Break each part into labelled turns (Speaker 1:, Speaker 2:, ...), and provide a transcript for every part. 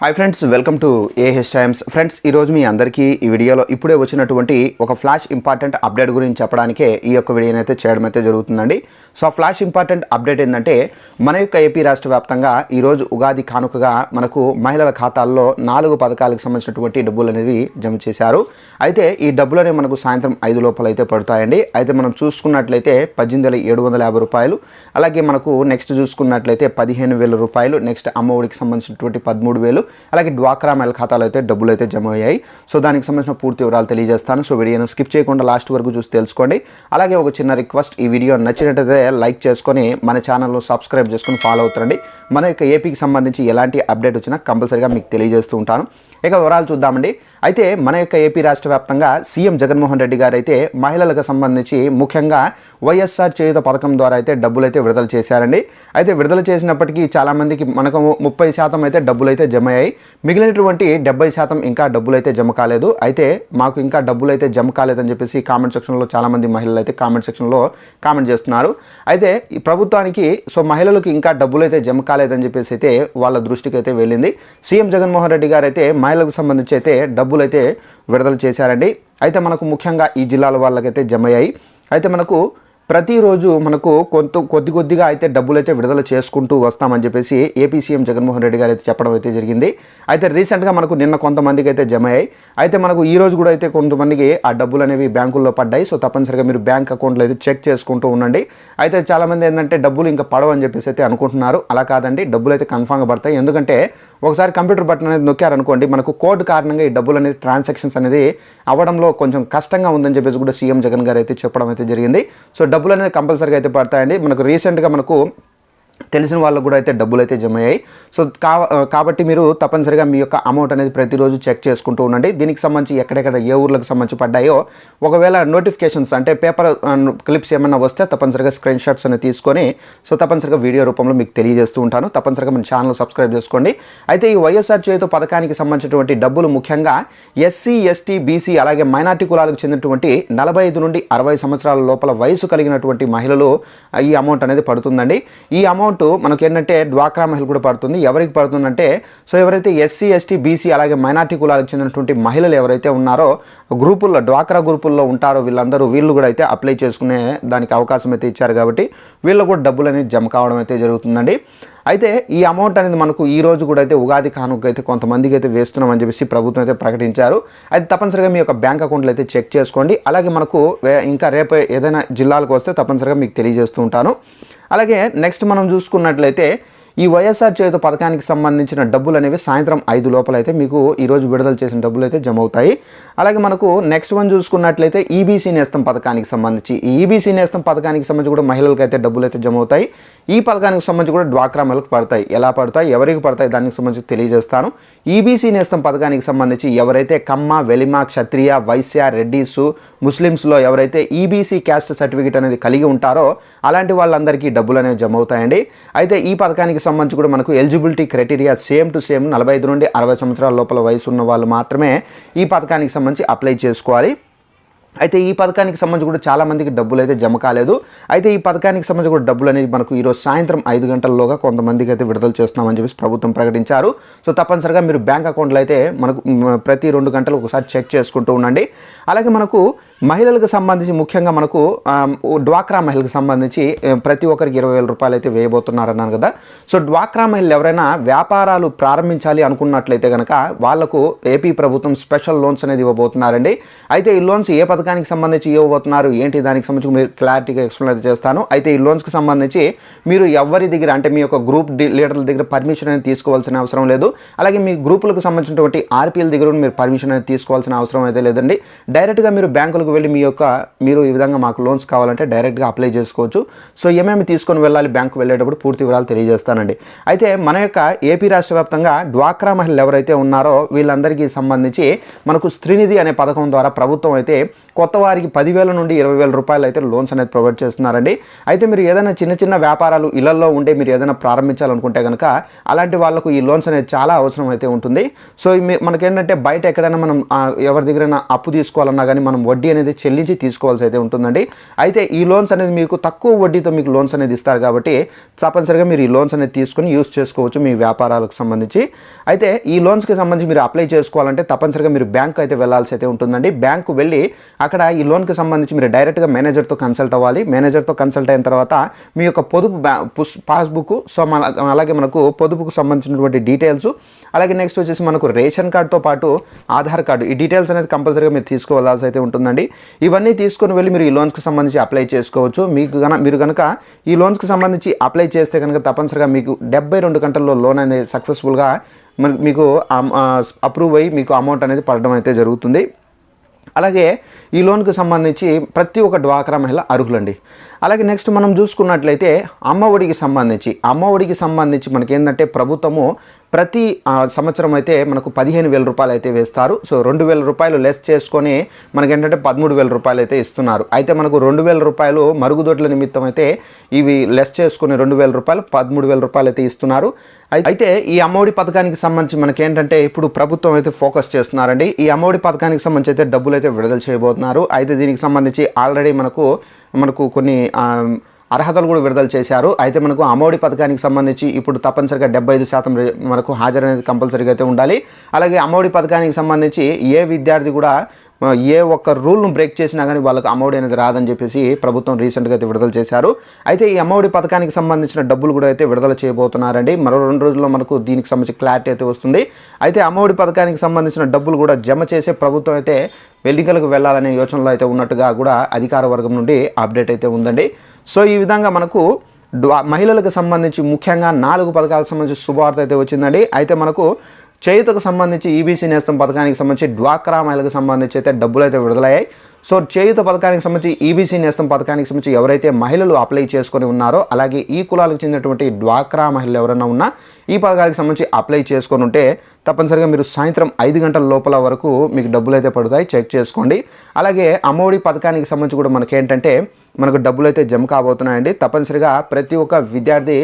Speaker 1: Hi friends welcome to A H times friends ఈరోజు మీ అందరికీ ఈ వీడియోలో ఇప్పుడే వచ్చినటువంటి ఒక ఫ్లాష్ ఇంపార్టెంట్ అప్డేట్ గురించి చెప్పడానికే ఈ యొక్క వీడియోని అయితే చేయడం అయితే జరుగుతుందండి. సో ఆ ఫ్లాష్ ఇంపార్టెంట్ అప్డేట్ ఏంటంటే మన యొక్క ఏపీ రాష్ట్ర వ్యాప్తంగా ఈరోజు ఉగాది కానుకగా మనకు మహిళల ఖాతాల్లో నాలుగు పథకాలకు సంబంధించినటువంటి డబ్బులు అనేవి జమ చేశారు. అయితే ఈ డబ్బులనే మనకు సాయంత్రం ఐదు లోపల అయితే పడతాయండి. అయితే మనం చూసుకున్నట్లయితే పద్దెనిమిది వేల ఏడు వందల యాభై రూపాయలు అలాగే మనకు నెక్స్ట్ చూసుకున్నట్లయితే పదిహేను వేల రూపాయలు నెక్స్ట్ అమ్మఒడికి సంబంధించినటువంటి పదమూడు వేలు అలాగే డ్వాక్రా మెల్ ఖాతాలో అయితే డబ్బులు అయితే జమ అయ్యాయి. సో దానికి సంబంధించిన పూర్తి వివరాలు తెలియజేస్తాను. సో వీడియోను స్కిప్ చేయకుండా లాస్ట్ వరకు చూసి తెలుసుకోండి. అలాగే ఒక చిన్న రిక్వెస్ట్ ఈ వీడియో నచ్చినట్టయితే లైక్ చేసుకొని మన ఛానల్లో సబ్స్క్రైబ్ చేసుకొని ఫాలో అవుతారండి మన యొక్క ఏపీకి సంబంధించి ఎలాంటి అప్డేట్ వచ్చినా కంపల్సరీగా మీకు తెలియజేస్తూ ఉంటాను. ఇక వివరాలు చూద్దామండి. అయితే మన యొక్క ఏపీ రాష్ట్ర వ్యాప్తంగా సీఎం జగన్మోహన్ రెడ్డి గారు అయితే మహిళలకు సంబంధించి ముఖ్యంగా వైఎస్ఆర్ చేయుత పథకం ద్వారా అయితే డబ్బులు అయితే విడుదల చేశారండి. అయితే విడుదల చేసినప్పటికీ చాలామందికి మనకు ముప్పై శాతం అయితే డబ్బులు అయితే జమ అయ్యాయి. మిగిలినటువంటి డెబ్బై శాతం ఇంకా డబ్బులు అయితే జమ కాలేదు. అయితే మాకు ఇంకా డబ్బులు అయితే జమ కాలేదని చెప్పేసి కామెంట్ సెక్షన్లో చాలామంది మహిళలు అయితే కామెంట్ సెక్షన్లో కామెంట్ చేస్తున్నారు. అయితే ఈ ప్రభుత్వానికి సో మహిళలకు ఇంకా డబ్బులు అయితే జమ కాలేదని చెప్పేసి అయితే వాళ్ళ దృష్టికి అయితే వెళ్ళింది. సీఎం జగన్మోహన్ రెడ్డి గారు అయితే మహిళలకు సంబంధించి అయితే డబ్బులు అయితే విడుదల చేశారండి. అయితే మనకు ముఖ్యంగా ఈ జిల్లాల వాళ్ళకైతే జమ అయ్యాయి అయితే మనకు ప్రతిరోజు మనకు కొంత కొద్ది కొద్దిగా అయితే డబ్బులు అయితే విడుదల చేసుకుంటూ వస్తామని చెప్పేసి ఏపీ సీఎం జగన్మోహన్ రెడ్డి గారు అయితే చెప్పడం అయితే జరిగింది. అయితే రీసెంట్గా మనకు నిన్న కొంతమందికి అయితే జమ అయ్యాయి. అయితే మనకు ఈ రోజు కూడా అయితే కొంతమందికి ఆ డబ్బులు అనేవి బ్యాంకుల్లో పడ్డాయి. సో తప్పనిసరిగా మీరు బ్యాంక్ అకౌంట్లో అయితే చెక్ చేసుకుంటూ ఉండండి. అయితే చాలామంది ఏంటంటే డబ్బులు ఇంకా పడవని చెప్పేసి అయితే అనుకుంటున్నారు. అలా కాదండి డబ్బులు అయితే కన్ఫామ్గా పడతాయి. ఎందుకంటే ఒకసారి కంప్యూటర్ బటన్ అనేది నొక్కారనుకోండి మనకు కోడ్ కారణంగా ఈ డబ్బులు అనేది ట్రాన్సాక్షన్స్ అనేది అవ్వడంలో కొంచెం కష్టంగా ఉందని చెప్పేసి కూడా సీఎం జగన్ గారు అయితే చెప్పడం అయితే జరిగింది. సో డబ్బులు అనేది కంపల్సరీగా అయితే పడతాయండి. మనకు రీసెంట్గా మనకు తెలిసిన వాళ్ళకు కూడా అయితే డబ్బులు అయితే జమ అయ్యాయి సో కా కాబట్టి మీరు తప్పనిసరిగా మీ యొక్క అమౌంట్ అనేది ప్రతిరోజు చెక్ చేసుకుంటూ ఉండండి. దీనికి సంబంధించి ఎక్కడెక్కడ ఏ ఊర్లకు సంబంధించి పడ్డాయో ఒకవేళ నోటిఫికేషన్స్ అంటే పేపర్ క్లిప్స్ ఏమైనా వస్తే తప్పనిసరిగా స్క్రీన్ షాట్స్ అనేది తీసుకొని సో తప్పనిసరిగా వీడియో రూపంలో మీకు తెలియజేస్తూ ఉంటాను. తప్పనిసరిగా మన ఛానల్ సబ్స్క్రైబ్ చేసుకోండి. అయితే ఈ వైఎస్ఆర్ చేతితో పథకానికి సంబంధించినటువంటి డబ్బులు ముఖ్యంగా ఎస్సీ ఎస్టీ బీసీ అలాగే మైనార్టీ కులాలకు చెందినటువంటి నలభై ఐదు నుండి అరవై సంవత్సరాల లోపల వయసు కలిగినటువంటి మహిళలు ఈ అమౌంట్ అనేది పడుతుందండి. ఈ అమౌంట్ మనకు ఏంటంటే డ్వాక్రా మహిళ కూడా పడుతుంది. ఎవరికి పడుతుందంటే సో ఎవరైతే ఎస్సీ ఎస్టీ బీసీ అలాగే మైనార్టీ కులాలకు చెందినటువంటి మహిళలు ఎవరైతే ఉన్నారో గ్రూపుల్లో డ్వాక్రా గ్రూపుల్లో ఉంటారో వీళ్ళందరూ వీళ్ళు కూడా అయితే అప్లై చేసుకునే దానికి అవకాశం అయితే ఇచ్చారు కాబట్టి వీళ్ళు కూడా డబ్బులు అనేది జమ కావడం అయితే జరుగుతుందండి. అయితే ఈ అమౌంట్ అనేది మనకు ఈ రోజు కూడా అయితే ఉగాది కానుక అయితే కొంతమందికి అయితే వేస్తున్నామని చెప్పేసి ప్రభుత్వం అయితే ప్రకటించారు. అయితే తప్పనిసరిగా మీ యొక్క బ్యాంక్ అకౌంట్లు అయితే చెక్ చేసుకోండి. అలాగే మనకు ఇంకా రేపు ఏదైనా జిల్లాలకు వస్తే తప్పనిసరిగా మీకు తెలియజేస్తూ ఉంటాను. అలాగే నెక్స్ట్ మనం చూసుకున్నట్లయితే ఈ వైఎస్ఆర్ చేత పథకానికి సంబంధించిన డబ్బులు అనేవి సాయంత్రం ఐదు లోపల అయితే మీకు ఈరోజు విడుదల చేసిన డబ్బులు అయితే జమ అవుతాయి. అలాగే మనకు నెక్స్ట్ వన్ చూసుకున్నట్లయితే ఈబీసీ నేస్తం పథకానికి సంబంధించి ఈ ఈబీసీ నేస్తం పథకానికి సంబంధించి కూడా మహిళలకు అయితే డబ్బులు అయితే జమ అవుతాయి. ఈ పథకానికి సంబంధించి కూడా డ్వాక్రా మహిళలకు పడతాయి. ఎలా పడతాయి? ఎవరికి పడతాయి? దానికి సంబంధించి తెలియజేస్తాను. ఈబీసీ నేస్తం పథకానికి సంబంధించి ఎవరైతే కమ్మ వెలిమ క్షత్రియ వైశ్య రెడ్డిసు ముస్లిమ్స్లో ఎవరైతే ఈబీసీ క్యాస్ట్ సర్టిఫికేట్ అనేది కలిగి ఉంటారో అలాంటి వాళ్ళందరికీ డబ్బులు అనేవి జమ అవుతాయండి అయితే ఈ పథకానికి సంబంధించి కూడా మనకు eligibility criteria same to same నలభై ఐదు నుండి అరవై సంవత్సరాల లోపల వయసు ఉన్న వాళ్ళు మాత్రమే ఈ పథకానికి సంబంధించి అప్లై చేసుకోవాలి. అయితే ఈ పథకానికి సంబంధించి కూడా చాలామందికి డబ్బులు అయితే జమ కాలేదు. అయితే ఈ పథకానికి సంబంధించి కూడా డబ్బులు అనేది మనకు ఈరోజు సాయంత్రం ఐదు గంటల్లోగా కొంతమందికి అయితే విడుదల చేస్తున్నామని చెప్పేసి ప్రభుత్వం ప్రకటించారు. సో తప్పనిసరిగా మీరు బ్యాంక్ అకౌంట్లో అయితే మనకు ప్రతి రెండు గంటలు ఒకసారి చెక్ చేసుకుంటూ ఉండండి. అలాగే మనకు మహిళలకు సంబంధించి ముఖ్యంగా మనకు డ్వాక్రా మహిళకు సంబంధించి ప్రతి ఒక్కరికి ఇరవై వేల రూపాయలు అయితే వేయబోతున్నారన్నాను కదా. సో డ్వాక్రా మహిళలు ఎవరైనా వ్యాపారాలు ప్రారంభించాలి అనుకున్నట్లయితే కనుక వాళ్ళకు ఏపీ ప్రభుత్వం స్పెషల్ లోన్స్ అనేది ఇవ్వబోతున్నారండి. అయితే ఈ లోన్స్ ఏ పథకానికి సంబంధించి ఇవ్వబోతున్నారు? ఏంటి? దానికి సంబంధించి మీరు క్లారిటీగా ఎక్స్ప్లెయిన్ అయితే చేస్తాను. అయితే ఈ లోన్స్కి సంబంధించి మీరు ఎవరి దగ్గర అంటే మీ యొక్క గ్రూప్ లీడర్ల దగ్గర పర్మిషన్ అనేది తీసుకోవాల్సిన అవసరం లేదు. అలాగే మీ గ్రూపులకు సంబంధించినటువంటి ఆర్పీఎల్ దగ్గర మీరు పర్మిషన్ అనేది తీసుకోవాల్సిన అవసరం అయితే లేదండి. డైరెక్ట్గా మీరు బ్యాంకులకు వెళ్ళి మీ యొక్క మీరు ఈ విధంగా మాకు లోన్స్ కావాలంటే డైరెక్ట్గా అప్లై చేసుకోవచ్చు. సో ఏమేమి తీసుకొని వెళ్ళాలి బ్యాంకు వెళ్ళేటప్పుడు పూర్తి వివరాలు తెలియజేస్తానండి. అయితే మన యొక్క ఏపీ రాష్ట్ర వ్యాప్తంగా డ్వాక్రా మహిళలు ఎవరైతే ఉన్నారో వీళ్ళందరికీ సంబంధించి మనకు స్త్రీనిధి అనే పథకం ద్వారా ప్రభుత్వం అయితే కొత్త వారికి పదివేల నుండి ఇరవై వేల రూపాయలు అయితే లోన్స్ అనేది ప్రొవైడ్ చేస్తున్నారండి. అయితే మీరు ఏదైనా చిన్న చిన్న వ్యాపారాలు ఇళ్ళలో ఉండే మీరు ఏదైనా ప్రారంభించాలనుకుంటే కనుక అలాంటి వాళ్ళకు ఈ లోన్స్ అనేది చాలా అవసరం అయితే ఉంటుంది. సో మీ- మనకేంటంటే బయట ఎక్కడైనా మనం ఎవరి దగ్గరైనా అప్పు తీసుకోవాలన్నా కానీ మనం వడ్డీ అనేది చెల్లించి తీసుకోవాల్సి అయితే ఉంటుందండి. అయితే ఈ లోన్స్ అనేది మీకు తక్కువ వడ్డీతో మీకు లోన్స్ అనేది ఇస్తారు కాబట్టి తప్పనిసరిగా మీరు ఈ లోన్స్ అనేది తీసుకొని యూస్ చేసుకోవచ్చు మీ వ్యాపారాలకు సంబంధించి. అయితే ఈ లోన్స్కి సంబంధించి మీరు అప్లై చేసుకోవాలంటే తప్పనిసరిగా మీరు బ్యాంక్ అయితే వెళ్ళాల్సి అయితే ఉంటుందండి. బ్యాంకు వెళ్ళి అక్కడ ఈ లోన్కి సంబంధించి మీరు డైరెక్ట్గా మేనేజర్తో కన్సల్ట్ అవ్వాలి. మేనేజర్తో కన్సల్ట్ అయిన తర్వాత మీ యొక్క పొదుపు పాస్బుక్ సో మన అలాగే మనకు పొదుపుకు సంబంధించినటువంటి డీటెయిల్స్. అలాగే నెక్స్ట్ వచ్చేసి మనకు రేషన్ కార్డ్తో పాటు ఆధార్ కార్డు. ఈ డీటెయిల్స్ అనేది కంపల్సరీగా మీరు తీసుకోవాల్సి అయితే ఉంటుందండి. ఇవన్నీ తీసుకొని వెళ్ళి మీరు ఈ లోన్స్కి సంబంధించి అప్లై చేసుకోవచ్చు. మీకు కనుక మీరు కనుక ఈ లోన్స్కి సంబంధించి అప్లై చేస్తే కనుక తప్పనిసరిగా మీకు డెబ్బై రెండు గంటల్లో లోన్ అనేది సక్సెస్ఫుల్గా మీకు అప్రూవ్ అయ్యి మీకు అమౌంట్ అనేది పడడం అయితే జరుగుతుంది. అలాగే ఈ లోన్కి సంబంధించి ప్రతి ఒక్క డ్వాక్రా మహిళ అర్హులండి. అలాగే నెక్స్ట్ మనం చూసుకున్నట్లయితే అమ్మఒడికి సంబంధించి అమ్మఒడికి సంబంధించి మనకి ఏంటంటే ప్రభుత్వము ప్రతి సంవత్సరం అయితే మనకు పదిహేను వేల రూపాయలు అయితే వేస్తారు. సో రెండు వేల రూపాయలు లెస్ చేసుకొని మనకి ఏంటంటే పదమూడు వేల రూపాయలు అయితే ఇస్తున్నారు. అయితే మనకు రెండు వేల రూపాయలు మరుగుదొడ్ల నిమిత్తం అయితే ఇవి లెస్ చేసుకుని రెండు వేల రూపాయలు పదమూడు వేల రూపాయలు అయితే ఇస్తున్నారు. అయితే ఈ అమ్మఒడి పథకానికి సంబంధించి మనకి ఏంటంటే ఇప్పుడు ప్రభుత్వం అయితే ఫోకస్ చేస్తున్నారండి. ఈ అమ్మఒడి పథకానికి సంబంధించి అయితే డబ్బులు అయితే విడుదల చేయబోతున్నారు. అయితే దీనికి సంబంధించి ఆల్రెడీ మనకు మనకు కొన్ని అర్హతలు కూడా విడుదల చేశారు. అయితే మనకు అమ్మఒడి పథకానికి సంబంధించి ఇప్పుడు తప్పనిసరిగా డెబ్బై ఐదు శాతం మనకు హాజరు అనేది కంపల్సరీగా అయితే ఉండాలి. అలాగే అమ్మఒడి పథకానికి సంబంధించి ఏ విద్యార్థి కూడా ఏ ఒక్క రూల్ను బ్రేక్ చేసినా కానీ వాళ్ళకి అమ్మఒడి అనేది రాదని చెప్పేసి ప్రభుత్వం రీసెంట్గా అయితే విడుదల చేశారు. అయితే ఈ అమ్మఒడి పథకానికి సంబంధించిన డబ్బులు కూడా అయితే విడుదల చేయబోతున్నారండి. మరో రెండు రోజుల్లో మనకు దీనికి సంబంధించి క్లారిటీ అయితే వస్తుంది. అయితే అమ్మఒడి పథకానికి సంబంధించిన డబ్బులు కూడా జమ చేసే ప్రభుత్వం అయితే ఎన్నికలకు వెళ్ళాలనే యోచనలో అయితే ఉన్నట్టుగా కూడా అధికార వర్గం నుండి అప్డేట్ అయితే ఉందండి. సో ఈ విధంగా మనకు డ్వా మహిళలకు సంబంధించి ముఖ్యంగా నాలుగు పథకాలకు సంబంధించి శుభవార్త అయితే వచ్చిందండి. అయితే మనకు చేయుతకు సంబంధించి ఈబీసీ నేస్తం పథకానికి సంబంధించి డ్వాక్రా మహిళలకు సంబంధించి అయితే డబ్బులు అయితే విడుదలయ్యాయి. సో చేయుత పథకానికి సంబంధించి ఈబీసీ నేస్తం పథకానికి సంబంధించి ఎవరైతే మహిళలు అప్లై చేసుకొని ఉన్నారో అలాగే ఈ కులాలకు చెందినటువంటి డ్వాక్రా మహిళలు ఎవరైనా ఉన్నా ఈ పథకానికి సంబంధించి అప్లై చేసుకొని ఉంటే తప్పనిసరిగా మీరు సాయంత్రం ఐదు గంటల లోపల వరకు మీకు డబ్బులు అయితే పడుతాయి. చెక్ చేసుకోండి. అలాగే అమ్మఒడి పథకానికి సంబంధించి కూడా మనకేంటంటే మనకు డబ్బులు అయితే జమ కాబోతున్నాయండి. తప్పనిసరిగా ప్రతి ఒక్క విద్యార్థి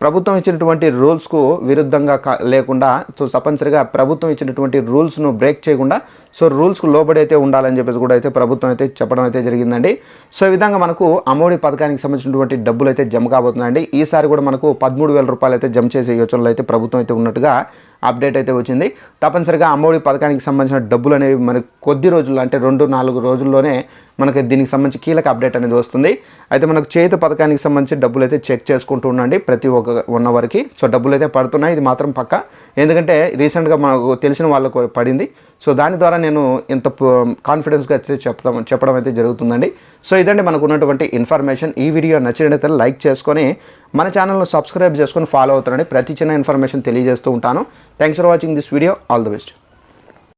Speaker 1: ప్రభుత్వం ఇచ్చినటువంటి రూల్స్కు విరుద్ధంగా కా- లేకుండా సో తప్పనిసరిగా ప్రభుత్వం ఇచ్చినటువంటి రూల్స్ను బ్రేక్ చేయకుండా సో రూల్స్కు లోబడి అయితే ఉండాలని చెప్పేసి కూడా అయితే ప్రభుత్వం అయితే చెప్పడం అయితే జరిగిందండి. సో ఈ విధంగా మనకు అమ్మఒడి పథకానికి సంబంధించినటువంటి డబ్బులు అయితే జమ కాబోతుందండి ఈసారి కూడా మనకు పదమూడు వేల రూపాయలు అయితే జమ చేసే యోచనలో అయితే ప్రభుత్వం అయితే ఉన్నట్టుగా అప్డేట్ అయితే వచ్చింది. తప్పనిసరిగా అమ్మఒడి పథకానికి సంబంధించిన డబ్బులు అనేవి మనకి కొద్ది రోజుల్లో అంటే రెండు నాలుగు రోజుల్లోనే మనకి దీనికి సంబంధించి కీలక అప్డేట్ అనేది వస్తుంది. అయితే మనకు చేత పథకానికి సంబంధించి డబ్బులు అయితే చెక్ చేసుకుంటూ ఉండండి ప్రతి ఒక్క ఉన్న అవర్కి. సో డబ్బులు అయితే పడుతున్నాయి. ఇది మాత్రం పక్క. ఎందుకంటే రీసెంట్గా మనకు తెలిసిన వాళ్ళకు పడింది. సో దాని ద్వారా నేను ఇంత కాన్ఫిడెన్స్గా అయితే చెప్తాం చెప్పడం అయితే జరుగుతుందండి. సో ఇదండి మనకు ఉన్నటువంటి ఇన్ఫర్మేషన్ ఈ వీడియో నచ్చినట్లయితే లైక్ చేసుకొని మన ఛానల్ను సబ్స్క్రైబ్ చేసుకొని ఫాలో అవుతారని ప్రతి చిన్న ఇన్ఫర్మేషన్ తెలియజేస్తూ ఉంటాను. Thanks for watching this video all the best